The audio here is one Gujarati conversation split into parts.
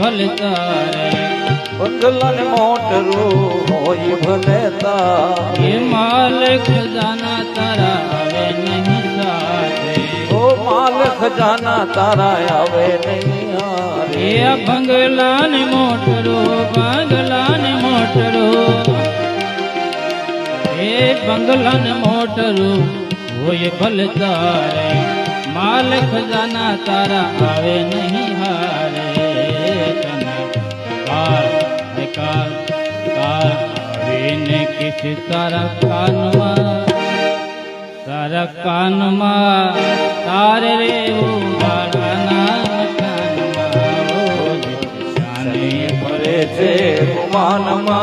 ભલે તારે. બંગલા ને મોટરું હોય ભલે તાર. એ માલ ખજાના તારા આવે નહીં સાથે. ઓ માલ ખજાના તારા આવે નહીં હારે. એ આ બંગલા ને મોટરો બંગલા ને મોટરો. એ બંગલા ને મોટરો હોય ભલે તારે. माल खजाना तारा आवे नहीं हारे। तन कार कार कार ने किस तारा कानवा तारा कानवा तार रे उगाना भरे थे गुमानमा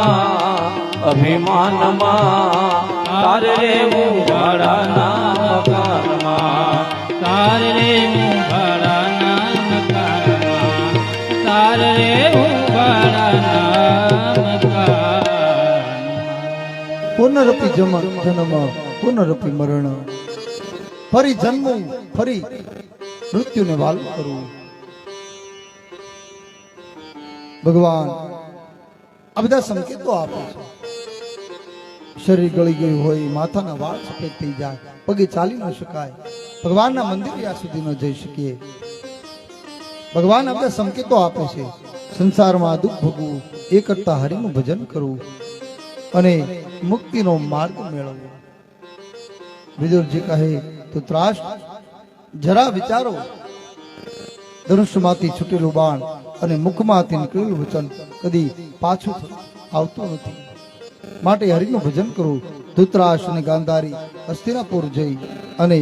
अभिमानमा तार रे उगाना અભિમાનમાં તારે રે મુવાડાના મકાનમાં તારે રે ઉગાડાના મકાનમાં તારે રે ઉગાડાના મકાનમાં પુનરપી જમ જન્મ પુનરપી મરણ ફરી જન્મવું ફરી મૃત્યુને વાલું કરવું ભગવાન આ બધા સંકેતો આપે છે શરીર ગળી ગયું હોય માથાના વાળ સફેદ થઈ જાય પગે ચાલી ન શકાય ભગવાનના મંદિર ત્યાં સુધી ન જઈ શકીએ. ભગવાન આપણે સંકેતો આપે છે. સંસારમાં દુઃખ ભોગવું, એ કરતા હરિનું ભજન કરવું અને મુક્તિનો માર્ગ મેળવવો. વિદુરજી કહે, તો ત્રાસ, જરા વિચારો. ધનુષ્યમાંથી છૂટેલું બાણ અને મુખમાંથી નીકળેલું વચન કદી પાછું આવતું નથી. માટે હરિનું ભજન કરવું ધૂતરાશ અને ગાંધારી હસ્તિનાપુર જઈ અને